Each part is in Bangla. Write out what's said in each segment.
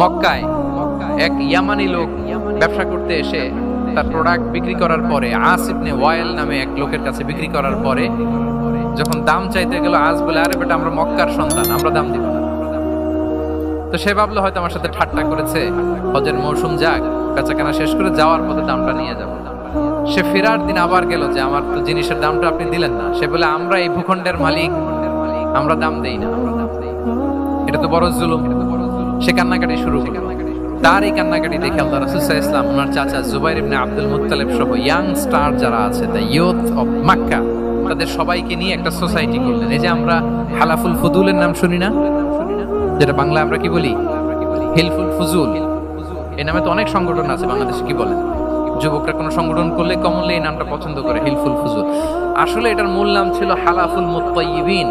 মক্কায় এক ইয়ামানি লোক ব্যবসা করতে এসে তার প্রোডাক্ট বিক্রি করার পরে ওয়াইল নামে এক লোকের কাছে বিক্রি করার পরে যখন দাম চাইতে গেল আজ বলে, আরে বেটা, আমরা মক্কার সন্তান, আমরা দাম দিব না। তো সে ভাবলো, হয়তো আমার সাথে ঠাট্টা করেছে। হজের মৌসুম যাক, বেচাকেনা শেষ করে যাওয়ার পথে দামটা নিয়ে যাব। সে ফেরার দিন আবার গেল যে, আমার তো জিনিসের দামটা আপনি দিলেন না। সে বলে, আমরা এই ভূখণ্ডের মালিক, আমরা দাম দেই না। এটা তো বড় জুলুম। সে কান্নাকাটি শুরু করল তার এই কান্নাকাটি দেখে আল্লাহ রাসুসাহ ইসলাম, ওনার চাচা জুবাইর ইবনে আব্দুল মুত্তালিব সহ ইয়াং স্টার যারা আছে দ্য ইয়ুথ অফ মাক্কা তাদের সবাইকে নিয়ে একটা সোসাইটি করলেন। এই যে আমরা হালাফুল ফুদুলের নাম শুনি না? যেটা বাংলা আমরা কি বলি? হিলফুল ফুজুল। এই নামে তো অনেক সংগঠন আছে বাংলাদেশে, কি বলেন? যুবকরা কোনো সংগঠন করলে কমনলি এই নামটা পছন্দ করে, হিলফুল ফুজুল। আসলে এটার মূল নাম ছিল হালাফুল মুত্তাইবিন।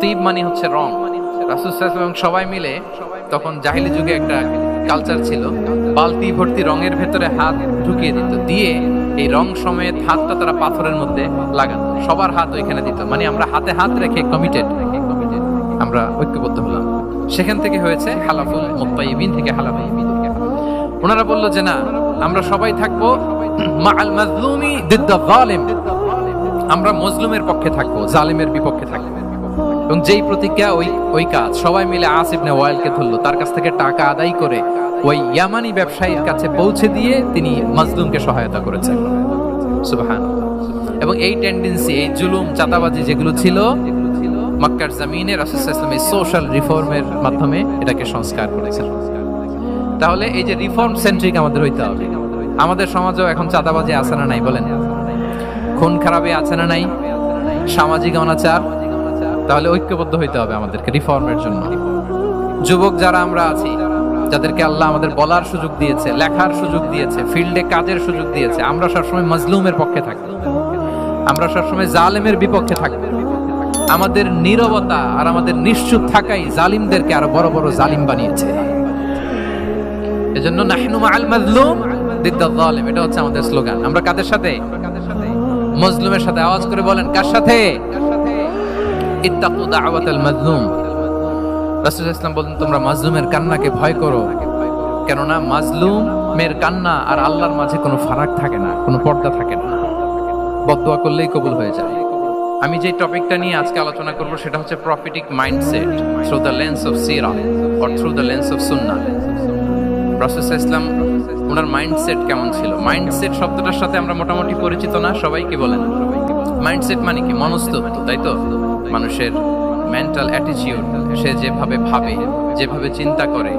তিব মানে হচ্ছে রং। রাসুল এবং সবাই মিলে তখন জাহিলি যুগে একটা কালচার ছিল। বালতি ভর্তি রঙের ভেতরে হাত ঢুকিয়ে দিত, দিয়ে এই রং সমেত হাতটা তারা পাথরের মধ্যে লাগাতো। সবার হাত ওইখানে দিত। মানে আমরা হাতে হাত রেখে কমিটেড আমরা ঐক্যবদ্ধ হলাম। সেখান থেকে হয়েছে হালাফুল মুত্তাইবিন থেকে হালাফাইবিন ওনারা বলল যে, না, আমরা সবাই থাকব মাআল মাজলুমি দিদ্দা জালিম। আমরা মজলুমের পক্ষে থাকব, জালিমের বিপক্ষে থাকব। এবং যেই প্রতিজ্ঞা ওই ওই কাজ, সবাই মিলে আসিফ নে ওয়াইলকে ধরলো। তার কাছ থেকে টাকা আদায় করে ওই ইয়ামানি ব্যবসায়ীর কাছে পৌঁছে দিয়ে তিনি মাজলুমকে সহায়তা করেছেন। সুবহান এবং এই টেন্ডেন্সি এই জুলুম, চাঁদাবাজি যেগুলো ছিল, মক্কার জামিনে রাসুল সোশ্যাল রিফর্মের মাধ্যমে এটাকে সংস্কার করেছেন। তাহলে এই যে রিফর্ম সেন্ট্রিক আমাদের হইতে হবে। আমাদের সমাজেও এখন চাঁদাবাজি আছে না নাই বলেন? খুন খারাপে আছে না নাই? সামাজিক অনাচার? তাহলে ঐক্যবদ্ধ হইতে হবে আমাদেরকে রিফর্মের জন্য। যুবক যারা আমরা আছি, যাদেরকে আল্লাহ আমাদের বলার সুযোগ দিয়েছে, লেখার সুযোগ দিয়েছে, ফিল্ডে কাজের সুযোগ দিয়েছে, আমরা সবসময় মজলুমের পক্ষে থাকব আমরা সবসময় জালেমের বিপক্ষে থাকব আমাদের নীরবতা আর আমাদের নিশ্চুপ থাকাই জালিমদেরকে আরও বড় বড় জালিম বানিয়েছে। এজন্য নাহনু মাআল মাজলুম দিদ্দা এটা হচ্ছে আমাদের স্লোগান। আমরা কাদের সাথে? মজলুমের সাথে। আওয়াজ করে বলেন, কার সাথে? ইত্তাকু দাওয়াতাল মাজলুম। রাসূল ইসলাম বলেন, তোমরা মাজলুমের কান্নাকে ভয় করো। কেননা মাজলুমের কান্না আর আল্লাহর মাঝে কোনো ফারাক থাকে না, কোনো পর্দা থাকে না। বদদোয়া করলেই কবুল হয়ে যায়। আমি যে টপিকটা নিয়ে আজকে আলোচনা করব, সেটা হচ্ছে prophetic mindset through the lens of Seerah or through the lens of Sunnah রাসূল ইসলাম ওনার মাইন্ডসেট কেমন ছিল? মাইন্ডসেট শব্দটার সাথে আমরা মোটামুটি পরিচিত না সবাই কি বলেন। মাইন্ডসেট মানে কি? মনস্তত্ত্ব তাই তো? মানুষের মেন্টাল অ্যাটিটিউড সে যেভাবে ভাবে, যেভাবে চিন্তা করে,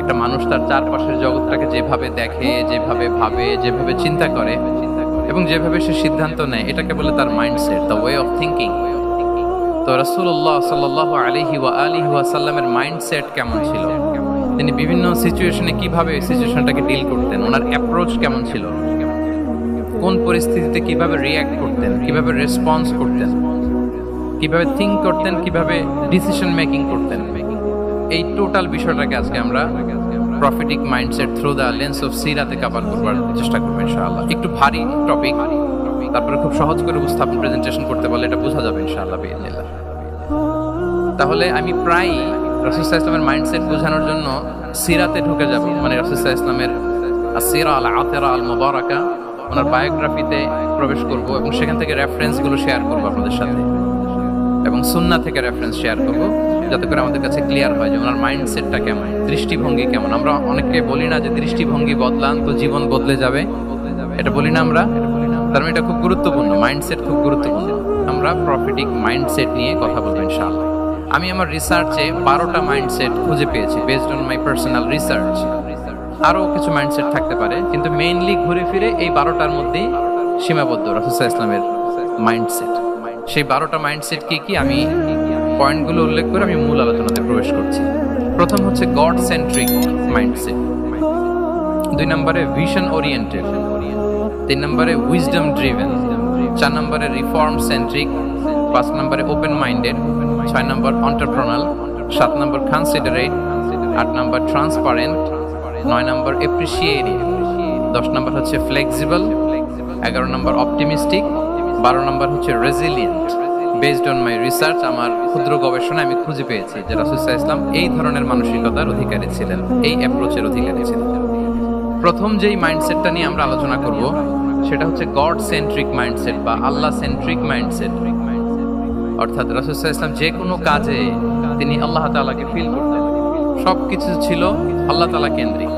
একটা মানুষ তার চারপাশের জগৎটাকে যেভাবে দেখে, যেভাবে ভাবে, যেভাবে চিন্তা করে এবং যেভাবে সে সিদ্ধান্ত নেয়, এটাকে বলে তার mindset the way of thinking তো রাসূলুল্লাহ সাল্লাল্লাহু আলাইহি ওয়া আলিহি ওয়া সাল্লামের মাইন্ডসেট কেমন ছিল? তিনি বিভিন্ন সিচুয়েশনে কীভাবে এই সিচুয়েশনটাকে ডিল করতেন? ওনার অ্যাপ্রোচ কেমন ছিল? কোন পরিস্থিতিতে কীভাবে রিয়্যাক্ট করতেন? কীভাবে রেসপন্স করতেন? কীভাবে থিঙ্ক করতেন, কীভাবে ডিসিশন মেকিং করতেন। এই টোটাল বিষয়টাকে আজকে আমরা prophetic mindset through the lens of Sirat-e cover করবার চেষ্টা করব, ইনশাআল্লাহ। একটু ভারী টপিক তারপরে খুব সহজ করে উপস্থাপন প্রেজেন্টেশন করতে পারলে এটা বোঝা যাবে, ইনশাআল্লাহ বিআইনিল্লাহ তাহলে আমি প্রায় রাসুসাহ ইসলামের মাইন্ডসেট বোঝানোর জন্য সিরাতে ঢুকে যাব। মানে রাসুসাহ ইসলামের সিরা আল আতেরা আল মোবারকা ওনার বায়োগ্রাফিতে প্রবেশ করব এবং সেখান থেকে রেফারেন্সগুলো শেয়ার করব আপনাদের সাথে। এবং সুন্না থেকে রেফারেন্স শেয়ার করব, যাতে করে আমাদের কাছে ক্লিয়ার হয় যে ওনার মাইন্ডসেটটা কেমন, দৃষ্টিভঙ্গি কেমন। আমরা অনেকে বলি না যে দৃষ্টিভঙ্গি বদলান তো জীবন বদলে যাবে। এটা বলি না আমরা তার এটা খুব গুরুত্বপূর্ণ মাইন্ডসেট খুব গুরুত্বপূর্ণ। আমরা প্রফিটিক মাইন্ডসেট নিয়ে কথা বলব ইনশাআল্লাহ। আমি আমার রিসার্চে বারোটা মাইন্ডসেট খুঁজে পেয়েছি based on my personal research আরও কিছু মাইন্ডসেট থাকতে পারে, কিন্তু মেইনলি ঘুরে ফিরে এই বারোটার মধ্যেই সীমাবদ্ধ রফিসা ইসলামের মাইন্ডসেট সেই বারোটা মাইন্ডসেট কি কি আমি পয়েন্টগুলো উল্লেখ করে আমি মূল আলোচনাতে প্রবেশ করছি। প্রথম হচ্ছে গড সেন্ট্রিক মাইন্ডসেট দুই নম্বরে ভিশন ওরিয়েন্টেড তিন নম্বরে উইজডম ড্রিভেন চার নম্বরে রিফর্ম সেন্ট্রিক পাঁচ নম্বরে ওপেন মাইন্ডেড ছয় নম্বর অন্টারপ্রনাল সাত নম্বর কনসিডারেট আট নম্বর ট্রান্সপারেন্ট নয় নম্বর এপ্রিসিয়েটিভ দশ নম্বর হচ্ছে ফ্লেক্সিবল এগারো নম্বর অপটিমিস্টিক বারো নম্বর হচ্ছে resilient based on my research আমার ক্ষুদ্র গবেষণা আমি খুঁজে পেয়েছি যে রাসুসাহ ইসলাম এই ধরনের মানসিকতার অধিকারী ছিলেন, এই অ্যাপ্রোচের অধিকারী ছিলেন। প্রথম যেই মাইন্ডসেটটা নিয়ে আমরা আলোচনা করব, সেটা হচ্ছে গড সেন্ট্রিক মাইন্ডসেট বা আল্লাহ সেন্ট্রিক মাইন্ডসেট অর্থাৎ রাসুসাহ ইসলাম যে কোনো কাজে তিনি আল্লাহ তাআলাকে ফিল করতেন। সব কিছু ছিল আল্লাহ তালা কেন্দ্রিক।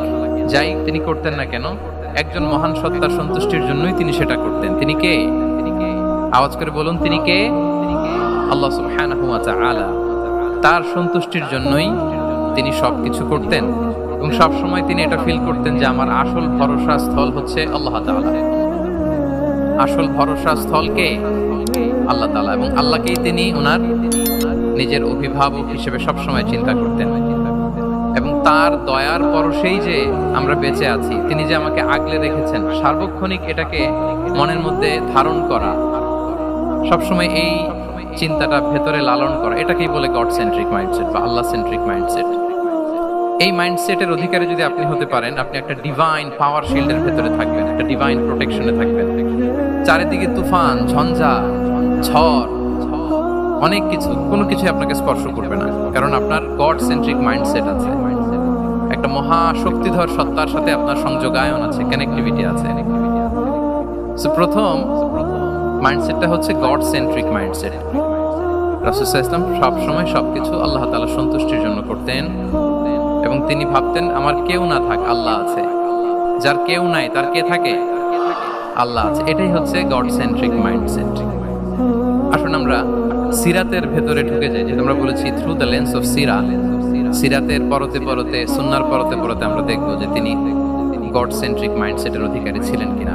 যাই তিনি করতেন না কেন, একজন মহান সত্তার সন্তুষ্টির জন্যই তিনি সেটা করতেন। তিনি কে? আওয়াজ করে বলুন, তিনি কে? আল্লাহ সুবহানাহু ওয়া তাআলা তার সন্তুষ্টির জন্যই তিনি সব কিছু করতেন এবং সব সময় তিনি এটা ফিল করতেন যে আমার আসল ভরসা স্থল হচ্ছে আল্লাহ তাআলা। আসল ভরসা স্থল কে? আল্লাহ তাআলা। এবং আল্লাহকেই তিনি ওনার নিজের অভিভাবক হিসেবে সবসময় চিন্তা করতেন। এবং তার দয়ার পরশেই যে আমরা বেঁচে আছি, তিনি যে আমাকে আগলে রেখেছেন, সার্বক্ষণিক এটাকে মনের মধ্যে ধারণ করা সবসময় এই চিন্তাটা ভেতরে লালন করা, এটাকেই বলে গড সেন্ট্রিক মাইন্ডসেট বা আল্লাহ সেন্ট্রিক মাইন্ডসেট এই মাইন্ডসেটের অধিকারী যদি আপনি হতে পারেন, আপনি একটা ডিভাইন পাওয়ার শিল্ডের ভেতরে থাকবেন, একটা ডিভাইন প্রোটেকশনে থাকবেন। চারিদিকে তুফান, ঝঞ্ঝা, ঝড়, অনেক কিছু, কোনো কিছু আপনাকে স্পর্শ করবে না। কারণ আপনার গড সেন্ট্রিক মাইন্ডসেট আছে। একটা মহা শক্তিধর সত্তার সাথে আপনার সংযোগায়ন আছে কানেক্টিভিটি আছে। প্রথম মাইন্ডসেটটা হচ্ছে গড সেন্ট্রিক মাইন্ডসেট রাসুসাহ ইসলাম সবসময় সবকিছু আল্লাহ তাআলা সন্তুষ্টির জন্য করতেন এবং তিনি ভাবতেন, আমার কেউ না থাক, আল্লাহ আছে। যার কেউ নাই, তার কে থাকে? আল্লাহ আছে। এটাই হচ্ছে গড সেন্ট্রিক মাইন্ডসেট আসুন আমরা সিরাতের ভেতরে ঢুকে যাই, যেটা আমরা বলেছি থ্রু দ্য লেন্স অফ সিরা সিরাতের পরতে পরতে, সুন্নার পরতে পরতে আমরা দেখব যে তিনি গড সেন্ট্রিক মাইন্ডসেটের অধিকারী ছিলেন কিনা।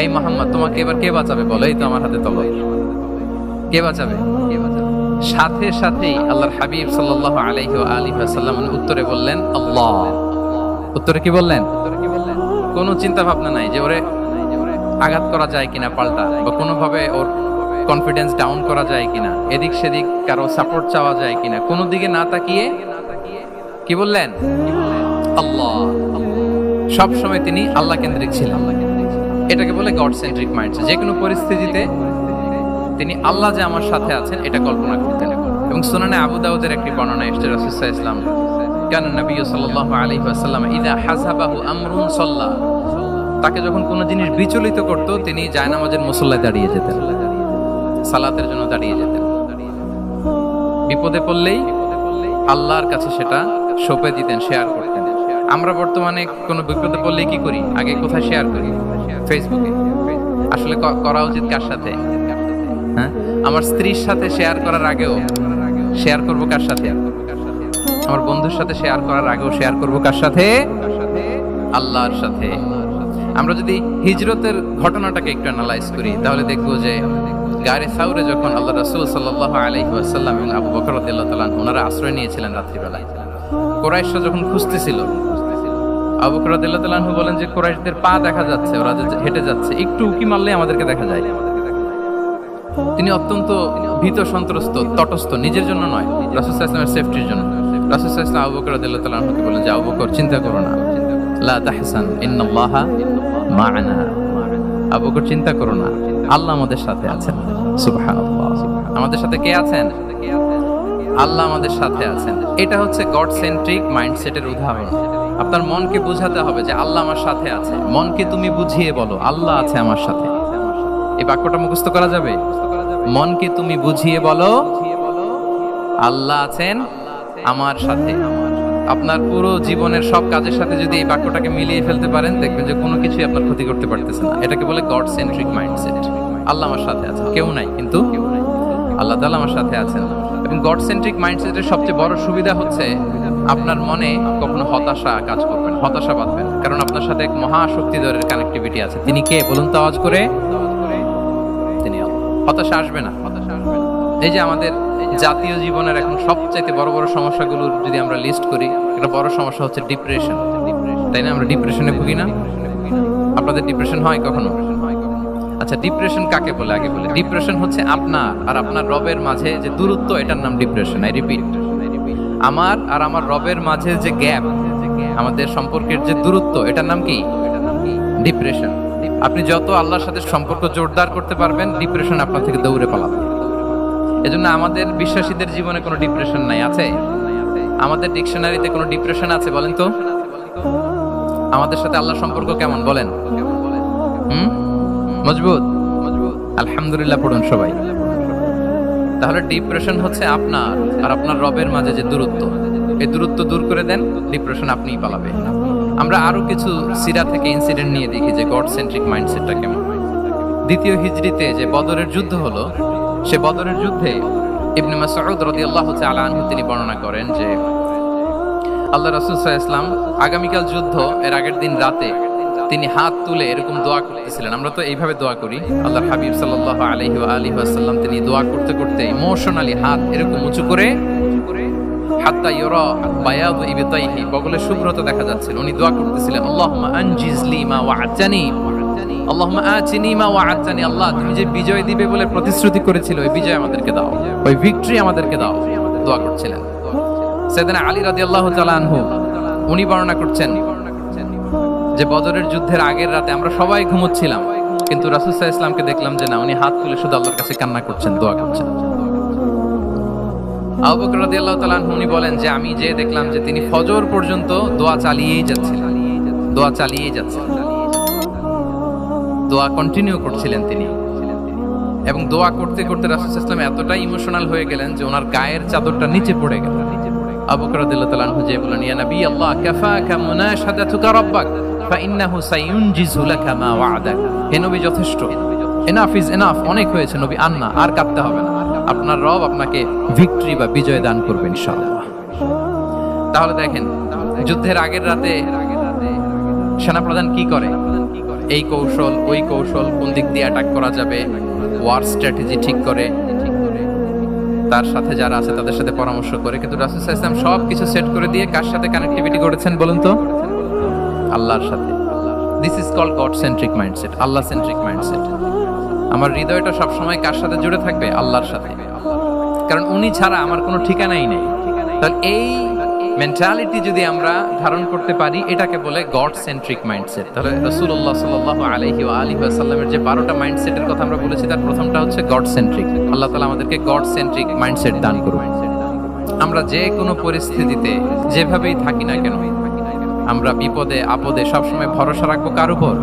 এই মোহাম্মদ, তোমাকে এবার কে বাঁচাবে বলো? এই তো আমার হাতে তলোয়ার কে বাঁচাবে? কে সাথে সাথেই আল্লাহর হাবিব ওয়া আলিহি ওয়াসাল্লাম উত্তরে বললেন, আল্লাহ। উত্তরে কি বললেন? কোনো চিন্তা ভাবনা নাই যে ওরে আঘাত করা যায় কিনা পাল্টা, বা কোনোভাবে ওর কনফিডেন্স ডাউন করা যায় কিনা, এদিক সেদিক কারও সাপোর্ট চাওয়া যায় কিনা, কোনো দিকে না তাকিয়ে কি বললেন? আল্লাহ। সব সময় তিনি আল্লাহ কেন্দ্রিক ছিলেন। এটাকে বলে গড সেন্ট্রিক মাইন্ড যে কোনো পরিস্থিতিতে তিনি আল্লাহ যে আমার সাথে আছেন, এটা কল্পনা করতেন এবং সুনানে আবু দাউদের একটি বর্ণনা এসছে, রাসূলুল্লাহ ইসলাম কেন নবী সাল্লাল্লাহু আলাইহি ওয়াসাল্লাম ইদা হাযাবাহু আমরুন সাল্লা। তাকে যখন কোনো জিনিস বিচলিত করত, তিনি জায়নামাজের মুসল্লায় দাঁড়িয়ে যেতেন। সালাতের জন্য দাঁড়িয়ে যেতেন। বিপদে পড়লেই আল্লাহর কাছে সেটা সঁপে দিতেন, শেয়ার করতেন। আমরা বর্তমানে কোনো বিপদে পড়লে কি করি? আগে কোথায় শেয়ার করি? ফেসবুকে আসলে করা উচিত কার সাথে? হ্যাঁ? আমার স্ত্রীর সাথে শেয়ার করার আগেও শেয়ার করব কার সাথে? আমার বন্ধুর সাথে শেয়ার করার আগেও শেয়ার করব কার সাথে? আল্লাহর সাথে। আমরা যদি হিজরতের ঘটনাটাকে একটু অ্যানালাইজ করি, তাহলে দেখব যে গারে সাউরে যখন আল্লাহ রাসূল সাল্লাল্লাহু আলাইহি ওয়াসাল্লাম এবং আবু বকর ওনারা আশ্রয় নিয়েছিলেন রাত্রিবেলায়। কোরাইশরা যখন খুঁজতেছিল আবু বকর রাদিয়াল্লাহু বলেন যে কোরাইশদের পা দেখা যাচ্ছে, ওরা হেঁটে যাচ্ছে। একটু উকি মারলে আমাদেরকে দেখা যায়। তিনি অত্যন্ত ভীত, সন্ত্রস্ত, তটস্থ, নিজের জন্য নয়, রাসুল ইসলামের সেফটির জন্য। রাসুল ইসলাম আবু বকর রাদিয়াল্লাহু বলেন যে, আবু বকর, চিন্তা করো না। লা তাহসান, ইন্নাল্লাহা মা'ানা আবু বকর, চিন্তা করো না। আল্লাহ আমাদের সাথে আছেন। সুবহানাল্লাহ। আমাদের সাথে কে আছেন? আল্লাহ আমাদের সাথে আছেন। এটা হচ্ছে গড সেন্ট্রিক মাইন্ডসেটের উদাহরণ। আপনার মনকে বোঝাতে হবে যে আল্লাহ আমার সাথে আছে। মনকে তুমি বুঝিয়ে বলো, আল্লাহ আছে আমার সাথে। এই বাক্যটা মুখস্থ করা যাবে? মনকে তুমি বুঝিয়ে বলো, আল্লাহ আছেন আমার সাথে। আপনার পুরো জীবনের সব কাজের সাথে যদি এই বাক্যটাকে মিলিয়ে ফেলতে পারেন, দেখবেন যে কোনো কিছুই আপনার ক্ষতি করতে পারতেছে না। এটাকে বলে গড সেন্ট্রিক মাইন্ডসেট আল্লাহ আমার সাথে আছে, কেউ নাই, কিন্তু আল্লাহ তালা আমার সাথে আছেন। এবং গড সেন্ট্রিক মাইন্ডসেটের সবচেয়ে বড় সুবিধা হচ্ছে আপনার মনে কখনো হতাশা কাজ করবেন হতাশা বাঁধবেন কারণ আপনার সাথে এক মহাশক্তি মহাশক্তিধরের কানেক্টিভিটি আছে। তিনি কে? বলুন তো আওয়াজ করে। তিনি হতাশা আসবে না হতাশা আসবে না। এই যে আমাদের জাতীয় জীবনের এখন সবচাইতে বড় বড় সমস্যাগুলোর যদি আমরা লিস্ট করি, একটা বড় সমস্যা হচ্ছে ডিপ্রেশন তাই না? আমরা ডিপ্রেশনে ভুগি না? আপনাদের ডিপ্রেশন হয় কখনো? আচ্ছা ডিপ্রেশন কাকে বলে? আগে বলে। ডিপ্রেশন হচ্ছে আপনার আর আপনার রবের মাঝে যে দূরত্ব, এটার নাম ডিপ্রেশন আই রিপিট আমার আর আমার রবের মাঝে যে গ্যাপ আমাদের সম্পর্কের যে দূরত্ব, এটার নাম কি? ডিপ্রেশন আপনি যত আল্লাহর সাথে সম্পর্ক জোরদার করতে পারবেন ডিপ্রেশন আপনার থেকে দৌড়ে পালাবে। এজন্য আমাদের বিশ্বাসীদের জীবনে কোনো ডিপ্রেশন নাই, আছে? আমাদের ডিকশনারিতে কোনো ডিপ্রেশন আছে বলেন তো? আমাদের সাথে আল্লাহর সম্পর্ক কেমন, বলেন। হুম? মজবুত? আলহামদুলিল্লাহ, পড়ুন সবাই। তাহলে ডিপ্রেশন হচ্ছে আপনার আর আপনার রবের মাঝে যে দূরত্ব। এই দূরত্ব দূর করে দেন ডিপ্রেশন আপনিই পালাবে আমরা আরও কিছু সিরা থেকে ইনসিডেন্ট নিয়ে দেখি যে গড সেন্ট্রিক মাইন্ডসেটটা কেমন। দ্বিতীয় হিজড়িতে যে বদরের যুদ্ধ হলো, সে বদরের যুদ্ধে ইবনে মাসউদ রাদিয়াল্লাহু তাআলা আনহু তিনি বর্ণনা করেন যে, আল্লাহ রাসূল সাল্লাল্লাহু আলাইহি আগামীকাল যুদ্ধ এর আগের দিন রাতে তিনি হাত তুলে এরকম দোয়া করতেছিলেন। আমরা তো এইভাবে দোয়া করি। আল্লাহ হাবিব ওয়া আলিহি ওয়াসাল্লাম তিনি দোয়া করতে করতে ইমোশনালি হাত এরকম উঁচু করে আল্লাহ বিজয় দিবে বলে প্রতিশ্রুতি করেছিল, ওই বিজয় আমাদেরকে দাও। ভিক্টরি আমাদেরকে দাও। দোয়া করছিলেন। সেদিন আলী তাআলা আনহু, উনি বর্ণনা করছেন যে বদরের যুদ্ধের আগের রাতে আমরা সবাই ঘুমোচ্ছিলাম। কিন্তু আলাইহি ইসলামকে দেখলাম যে না, উনি হাত তুলে শুধু আল্লাহর কাছে কান্না করছেন, দোয়া করছেন। আবু বকর রাদিয়াল্লাহু উনি বলেন যে, আমি যে দেখলাম যে তিনি ফজর পর্যন্ত দোয়া চালিয়েই যাচ্ছিলেন। দোয়া চালিয়েই যাচ্ছিলেন। দোয়া কন্টিনিউ করছিলেন তিনি। এবং দোয়া করতে করতে রাসূল সাল্লাল্লাহু এতটাই ইমোশনাল হয়ে গেলেন যে ওনার গায়ের চাদরটা নিচে পড়ে গেল। বলেন যথেষ্ট। এনাফ ইজ এনাফ অনেক হয়েছে নবী আন্না আর কাঁদতে হবে না। আপনার রব আপনাকে ভিক্টরি বা বিজয় দান করবেন তাহলে দেখেন, যুদ্ধের আগের রাতে সেনাপ্রধান কি করে? এই কৌশল, ওই কৌশল কোন দিক দিয়ে অ্যাটাক করা যাবে? ওয়ার স্ট্র্যাটেজি ঠিক করে তার সাথে যারা আছে তাদের সাথে পরামর্শ করে, কিন্তু রাসুল ইসলাম সব কিছু সেট করে দিয়ে কার সাথে কানেক্টিভিটি করেছেন বলুন তো? আল্লাহর সাথে। This is call God centric mindset Allah centric mindset আমার হৃদয়টা সবসময় কার সাথে জুড়ে থাকবে? আল্লাহর সাথে। কারণ উনি ছাড়া আমার কোনো ঠিকানাই নেই। তাহলে এই মেন্টালিটি যদি আমরা ধারণ করতে পারি, এটাকে বলে গড সেন্ট্রিক মাইন্ডসেট তাহলে রসুল্লাহ সাল্লাহ আলহি আলী সাল্লামের যে বারোটা মাইন্ডসেটের কথা আমরা বলেছি, তার প্রথমটা হচ্ছে গড সেন্ট্রিক আল্লাহ তালা আমাদেরকে গড সেন্ট্রিক মাইন্ডসেট দান করুন। আমরা যে কোনো পরিস্থিতিতে যেভাবেই থাকি না কেন, আমরা বিপদে, আপদে সবসময় ভরসা রাখব কার উপর?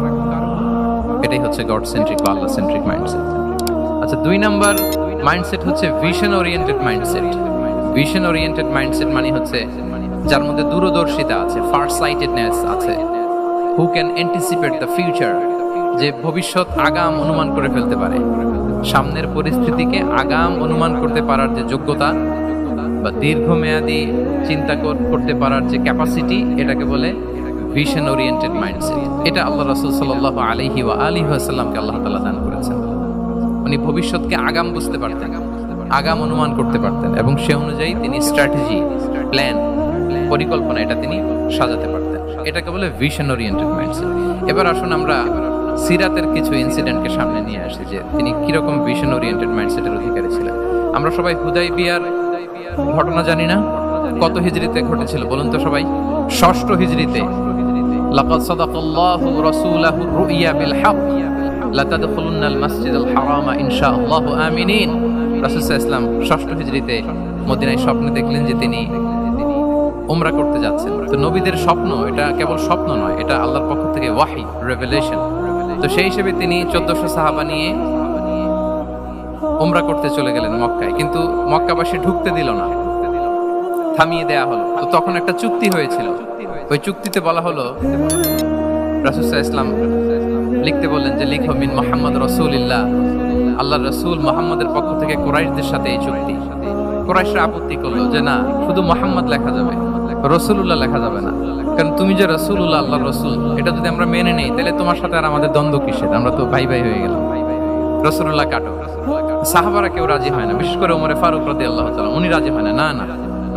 এটাই হচ্ছে গড সেন্ট্রিক বা আল্লাহ সেন্ট্রিক মাইন্ডসেট আচ্ছা দুই নাম্বার মাইন্ডসেট হচ্ছে vision oriented mindset vision oriented mindset মানে হচ্ছে যার মধ্যে দূরদর্শিতা আছে ফার সাইটেডনেস আছে। Who can anticipate the future যে ভবিষ্যৎ আগাম অনুমান করে ফেলতে পারে। সামনের পরিস্থিতিকে আগাম অনুমান করতে পারার যে যোগ্যতা বা দীর্ঘমেয়াদী চিন্তা করতে পারার যে ক্যাপাসিটি এটাকে বলে ভিশন ওরিয়েন্টেড মাইন্ডসেট এটা আল্লাহ রাসূল সাল্লাল্লাহু আলাইহি ওয়া আলিহি ওয়াসাল্লামকে আল্লাহ তাআলা দান করেছেন। উনি ভবিষ্যৎকে আগাম বুঝতে পারতেন, আগাম অনুমান করতে পারতেন এবং সে অনুযায়ী তিনি স্ট্র্যাটেজি প্ল্যান পরিকল্পনা এটা তিনি সাজাতে পারতেন। এটাকে বলে ভিশন ওরিয়েন্টেড মাইন্ডসেট এবার আসুন আমরা সিরাতের কিছু ইনসিডেন্টকে সামনে নিয়ে আসি যে তিনি কীরকম ভিশন ওরিয়েন্টেড মাইন্ডসেটের অধিকারী ছিলেন। আমরা সবাই হুদাই বিয়ার ঘটনা জানি না। কত হিজরিতে ঘটেছিল বলুন তো সবাই? ষষ্ঠ হিজরিতে লাকাদ সাদাকাল্লাহু রাসূলাহু রুইয়া বিল হক। লাতাদখুলুন্নাল মাসজিদাল হারামা ইনশাআল্লাহু আমিনিন। রাসূল সাল্লাল্লাহু আলাইহি ওয়াসাল্লাম ষষ্ঠ হিজরিতে মদিনায় স্বপ্নে দেখলেন যে তিনি উমরা করতে যাচ্ছেন। তো নবীদের স্বপ্ন, এটা কেবল স্বপ্ন নয়, এটা আল্লাহর পক্ষ থেকে ওয়াহি রেভেলেশন তো সেই হিসেবে তিনি চোদ্দশো সাহাবা নিয়ে উমরা করতে চলে গেলেন মক্কায়। কিন্তু মক্কাবাসী ঢুকতে দিল না, থামিয়ে দেয়া হলো। তো তখন একটা চুক্তি হয়েছিল। ওই চুক্তিতে বলা হলো রাসুসাহ ইসলাম লিখতে বললেন যে, লিখো মিন মোহাম্মদ রসুলিল্লাহ। আল্লাহ রসুল মোহাম্মদের পক্ষ থেকে কোরাইশদের সাথে এই চুক্তি। কোরাইশরা আপত্তি করল যে, না, শুধু মোহাম্মদ লেখা যাবে। রসুল্লাহ লেখা যাবে না। কারণ তুমি যে রসুল্লাহ আল্লাহ রসুল, এটা যদি আমরা মেনে নেই, তাহলে তোমার সাথে আর আমাদের দ্বন্দ্ব কিসের? আমরা তো ভাই ভাই হয়ে গেলাম। রসুল্লাহ কাটো। সাহাবারা কেউ রাজি হয় না। বিশেষ করে ওমরে ফারুক রদি আল্লাহ উনি রাজি হয় না। না না,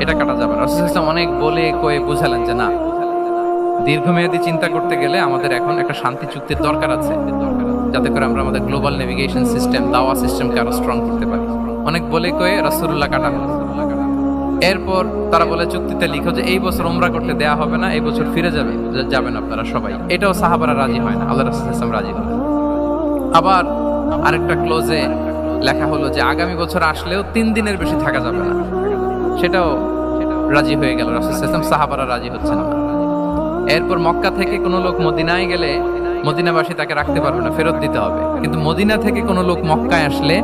এটা কাটা যাবে না। রসুল ইসলাম অনেক বলে কয়ে বুঝালেন যে, না, দীর্ঘমেয়াদী চিন্তা করতে গেলে আমাদের এখন একটা শান্তি চুক্তির দরকার আছে। যাতে করে আমরা আমাদের গ্লোবাল নেভিগেশন সিস্টেম, দাওয়া সিস্টেমকে আরও স্ট্রং করতে পারি। অনেক বলে কয়ে রসুল্লাহ কাটা। এরপর তারা বলে চুক্তিতে লিখো যে এই বছর ওমরা করতে দেয়া হবে না, এই বছর ফিরে যাবে যাবেন আপনারা সবাই। এটাও সাহাবারা রাজি হয় না, আল্লাহ রাসুল ইসলাম রাজি হয়। আবার আরেকটা ক্লোজে লেখা হলো যে আগামী বছর আসলেও তিন দিনের বেশি থাকা যাবে না। সেটাও রাজি হয়ে গেল, রাসুল ইসলাম সাহাবারা রাজি হচ্ছে না এরপর মক্কা থেকে কোনো লোক মদিনায় গেলে মদিনাবাসী তাকে রাখতে পারবে না, ফেরত দিতে হবে। কিন্তু মদিনা থেকে কোনো লোক মক্কায় আসলে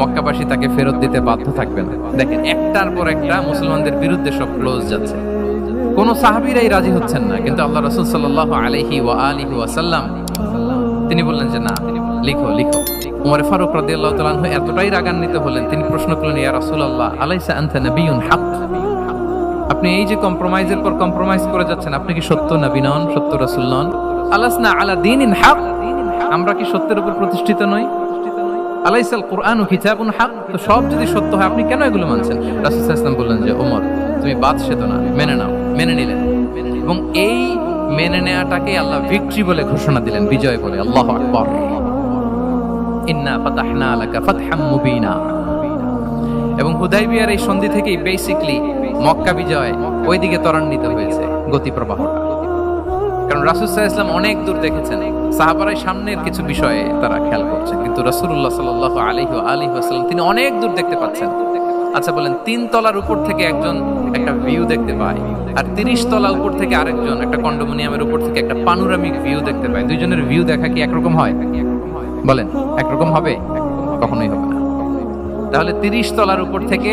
মক্কাবাসী তাকে ফেরত দিতে বাধ্য থাকবে না। দেখেন, একটার পর একটা মুসলমানদের বিরুদ্ধে সব ক্লোজ যাচ্ছে। কোন সাহাবীরাই রাজি হচ্ছেন না, কিন্তু আল্লাহ রসুল সাল্লাহ আলহি ওয়া আলিহি ওয়াসাল্লাম তিনি বললেন যে, না, লিখো লিখো। উমর ফারুক রাদিয়াল্লাহু তাআলা এতটাই রাগান্বিত হলেন, তিনি প্রশ্ন করলেন, ইয়া রাসূলুল্লাহ, আলাইসা আনতা নাবিয়ুন হক? আপনি এই যে কম্প্রোমাইজের পর কম্প্রোমাইজ করে যাচ্ছেন, আপনি কি সত্য নবী নন সত্য রাসূল নন? আলাসনা আলা দীনিন হক? আমরা কি সত্যের উপর প্রতিষ্ঠিত নই? আলাইসাল কোরআন ও হক? তো সব যদি সত্য হয়, আপনি কেন এগুলো মানছেন? রাসূল বললেন যে, ওমর, তুমি বাদ সেতো না, মেনে নাও, মেনে নিলেন এবং এই মেনে নেওয়াটাকে আল্লাহ ভিক্টরি বলে ঘোষণা দিলেন, বিজয় বলে, আল্লাহু আকবার। ইন্না ফাতাহনা লাকা ফাতহাম মুবিনা। এবং হুদাইবিয়ার এই সন্ধি থেকেই বেসিকলি মক্কা বিজয় ওইদিকে ত্বরান্বিত হয়েছে গতি প্রবাহটা কারণ রাসুল সাহা ইসলাম অনেক দূর দেখেছেন। সাহাবারাই সামনের কিছু বিষয়ে তারা খেয়াল করছেন কিন্তু রাসুল্লাহ সাল আলহি আলহি আসসালাম তিনি অনেক দূর দেখতে পাচ্ছেন। আচ্ছা বলেন, তিন তলার উপর থেকে একজন একটা ভিউ দেখতে পায় আর তিরিশ তলা উপর থেকে আরেকজন একটা কন্ডোমিনিয়ামের উপর থেকে একটা পানোরামিক ভিউ দেখতে পায়। দুইজনের ভিউ দেখা কি একরকম হয়? বলেন, একরকম হবে? কখনোই হবে না। তাহলে তিরিশ তলার উপর থেকে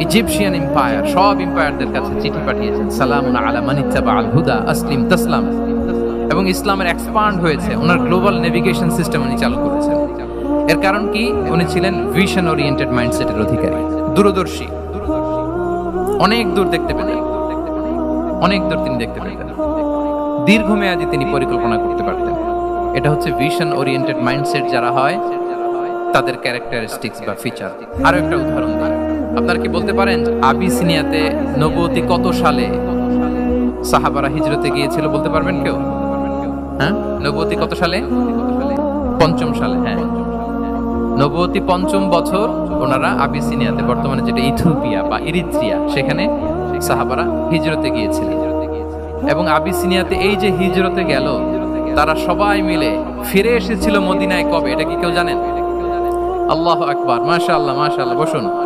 Egyptian empire, সব এম্পায়ারদের কাছে চিঠি পাঠিয়েছেন। সালামুন আলা মানিত্তাবা আল হুদা, আসলিম তাসলাম। এবং ইসলামের এক্সপান্ড হয়েছে, ওনার গ্লোবাল নেভিগেশন সিস্টেম উনি চালু করেছেন। এর কারণ কি? উনি ছিলেন ভিশন ওরিয়েন্টেড মাইন্ডসেটের অধিকারী, দূরদর্শী। অনেক দূর দেখতে পেতেন। অনেক দূর তিনি দেখতে পেতেন। দীর্ঘমেয়াদী তিনি পরিকল্পনা করতে পারতেন। এটা হচ্ছে ভিশন ওরিয়েন্টেড মাইন্ডসেট যারা হয়, তাদের ক্যারেক্টারিস্টিক্স বা ফিচার আরও একটা উদাহরণ দিই। আপনারা কি বলতে পারেন, আবিসিনিয়াতে নবতী কত সালে সাহাবারা হিজরতে গিয়েছিল বলতে পারবেন কেউ? হ্যাঁ? নবতী কত সালে? পঞ্চম সালে হ্যাঁ। নবতী পঞ্চম বছর ওনারা আবিসিনিয়াতে বর্তমানে যেটা ইথিওপিয়া বা ইরিত্রিয়া, সেখানে সাহাবারা হিজরতে গিয়েছিলেন এবং আবিসিনিয়াতে এই যে হিজরতে গেল, তারা সবাই মিলে ফিরে এসেছিল মদিনায় কবে? এটা কি কেউ জানেন? আল্লাহ আকবার মাশা আল্লাহ আল্লাহ বসুন।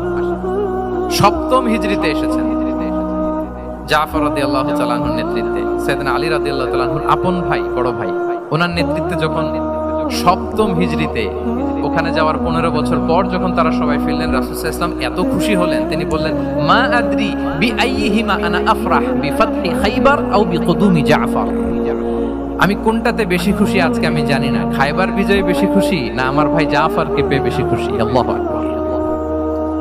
সপ্তম হিজরিতে এসেছেন। জাফর আল্লাহ নেতৃত্বে সেদিন আলী রাদি আল্লাহ আপন ভাই, বড় ভাই, ওনার নেতৃত্বে যখন সপ্তম হিজরিতে ওখানে যাওয়ার পনেরো বছর পর যখন তারা সবাই ফিরলেন, রাসুল ইসলাম এত খুশি হলেন, তিনি বললেন, মা আদ্রি বি আইহিমা আনা আফরাহ বি ফাতহি খাইবার আও বি জাফর? আমি কোনটাতে বেশি খুশি আজকে আমি জানি না। খাইবার বিজয়ে বেশি খুশি না আমার ভাই জাফরকে পেয়ে বেশি খুশি? আল্লাহ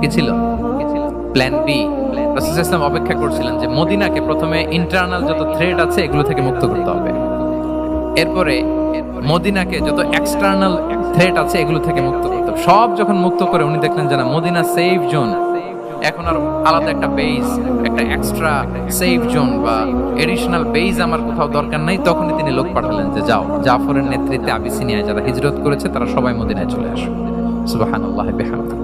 কি ছিল? প্ল্যান বি রাসূল ইসলাম অপেক্ষা করছিলেন যে মদিনাকে প্রথমে ইন্টারনাল যত থ্রেড আছে এগুলো থেকে মুক্ত করতে হবে। এরপরে মদিনাকে যত এক্সটার্নাল আছে এগুলো থেকে মুক্ত করতে সব যখন মুক্ত করে উনি দেখলেন যে না, মদিনা সেফ জোন এখন আর আলাদা একটা বেস একটা এক্সট্রা সেফ জোন বা এডিশনাল বেস আমার কোথাও দরকার নাই। তখনই তিনি লোক পাঠালেন যে যাও। জাফরের নেতৃত্বে আবিসিনিয়ায় যারা হিজরত করেছে, তারা সবাই মদিনায় চলে আসো সুবহানাল্লাহ, বিহামদিহি।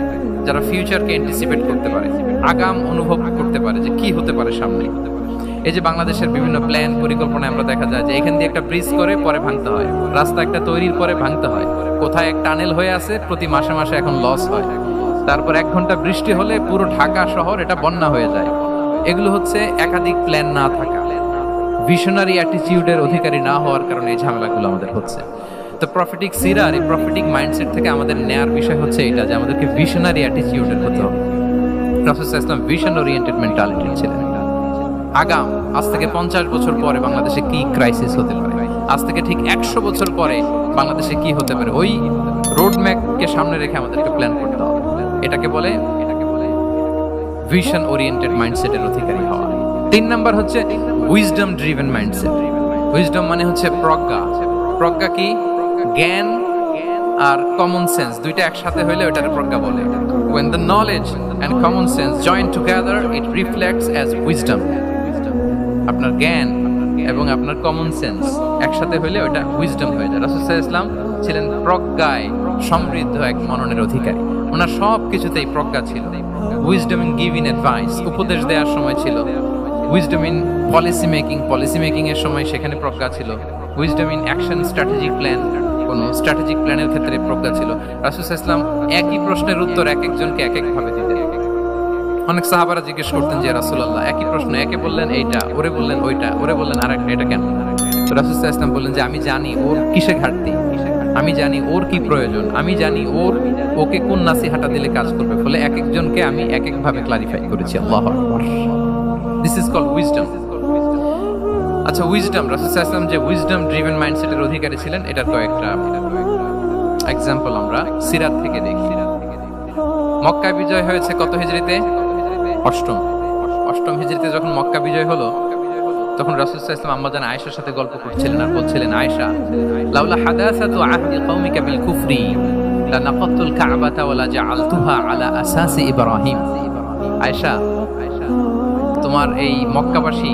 যারা ফিউচারকে অ্যান্টিসিপেট করতে পারে, আগাম অনুভব করতে পারে যে কি হতে পারে সামনে। এই যে বাংলাদেশের বিভিন্ন প্ল্যান পরিকল্পনা আমরা দেখা যায় যে এখান দিয়ে একটা ব্রিজ করে, পরে ভাঙতে হয়। রাস্তা একটা তৈরির পরে ভাঙতে হয়। কোথায় এক টানেল হয়ে আছে, প্রতি মাসে মাসে এখন লস হয়। তারপর এক ঘণ্টা বৃষ্টি হলে পুরো ঢাকা শহর এটা বন্যা হয়ে যায়। এগুলো হচ্ছে একাধিক প্ল্যান না থাকা। ভিশনারি অ্যাটিটিউডের অধিকারী না হওয়ার কারণে এই ঝামেলাগুলো আমাদের হচ্ছে। তো প্রফিটিক সিরার এই প্রফিটিক মাইন্ডসেট থেকে আমাদের নেয়ার বিষয় হচ্ছে এটা যে আমাদেরকে ভিশনারি অ্যাটিটিউডের হতে হবে। Professor Islam vision oriented mentality ছিলেন আগাম, আজ থেকে পঞ্চাশ বছর পরে বাংলাদেশে কি ক্রাইসিস হতে পারে? আজ থেকে ঠিক একশো বছর পরে বাংলাদেশে কি হতে পারে? ওই রোড ম্যাপকে সামনে রেখে আমাদেরকে প্ল্যান করতে হবে। এটাকে বলে এটাকে বলে ভিশন ওরিয়েন্টেড মাইন্ডসেটের অধিকারী হওয়া। তিন নাম্বার হচ্ছে উইজডম ড্রিভেন মাইন্ডসেট উইজডম মানে হচ্ছে প্রজ্ঞা। প্রজ্ঞা কি? জ্ঞান আর কমন সেন্স দুইটা একসাথে হইলে ওটার প্রজ্ঞা বলে। When the knowledge and common sense join together, it reflects as wisdom. আপনার জ্ঞান এবং আপনার কমন সেন্স একসাথে হইলে ওটা উইজডম হয়ে যায়। রাসূল ইসলাম ছিলেন প্রজ্ঞায় সমৃদ্ধ এক মননের অধিকারী। ওনার সব কিছুতেই প্রজ্ঞা ছিল। Wisdom in give in advice উপদেশ দেওয়ার সময় ছিল। Wisdom in policy making policy making এর সময় সেখানে প্রজ্ঞা ছিল। Wisdom in action strategic plan কোনো স্ট্র্যাটেজিক প্ল্যানের ক্ষেত্রে প্রজ্ঞা ছিল। আলাইহি ইসলাম একই প্রশ্নের উত্তর এক একজনকে এক এক ভাবে দিতেন। অনেক সাহাবারা জিজ্ঞেস করতেন যে, রাসূলুল্লাহ, একই প্রশ্ন, একে বললেন এইটা, ওরে বললেন ওইটা, ওরে বললেন আরেকটা, এটা কেন? রাসূল ইসলাম বললেন যে, আমি জানি ওর কিসে ঘাটতি, আমি জানি ওর কি প্রয়োজন, আমি জানি ওর, ওকে কোন নাসি হাঁটা দিলে কাজ করবে, ফলে এক একজনকে আমি এক একভাবে ক্লারিফাই করেছি, আল্লাহু দিস ইজ কল্ড উইজডম আচ্ছা উইজডম রাসূল ইসলাম যে উইজডম ড্রিভেন মাইন্ডসেটের অধিকারী ছিলেন এটার কয়েকটা এক্সাম্পল আমরা সিরাত থেকে দেখি। মক্কা বিজয় হয়েছে কত হিজরিতে অষ্টম। অষ্টম হিজরিতে যখন মক্কা বিজয় হলো, তখন রাসূল ওয়াসাল্লাম আম্মাজান আয়েশার সাথে গল্প করছিলেন আর বলছিলেন, আয়েশা, লাউলা হাদাসাতু আহদি কওমিকা বিল কুফরি লানাকাতুল কাবাতা ওয়ালা জাআলতুহা আলা আসাসি ইব্রাহিম। আয়েশা, তোমার এই মক্কাবাসী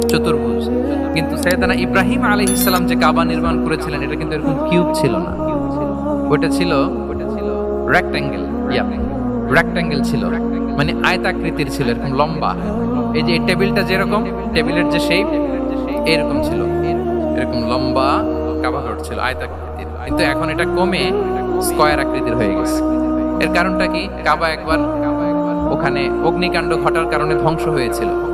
চতুর্ভুজ। কিন্তু সৈয়দানা ইব্রাহিম আলী ইসলাম যে কাবা নির্মাণ করেছিলেন, এটা কিন্তু এরকম কিউব ছিল না। ওটা ছিল ওটা ছিল ছিল। মানে আয়তাকৃতির ছিল, এরকম লম্বা। এই যে টেবিলটা যেরকম, টেবিলের যে শেপ এরকম ছিল। এরকম লম্বা কাবা ঘর ছিল, আয়তাকৃতির। কিন্তু এখন এটা কমে স্কয়ার আকৃতির হয়ে গেছে। এর কারণটা কি? কাবা একবার ওখানে অগ্নিকাণ্ড ঘটার কারণে ধ্বংস হয়েছিল।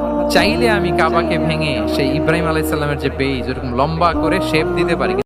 চাইলে আমি কাবাকে ভেঙে সেই ইব্রাহিম আলাইসাল্লামের যে বেজ ওরকম লম্বা করে শেপ দিতে পারি।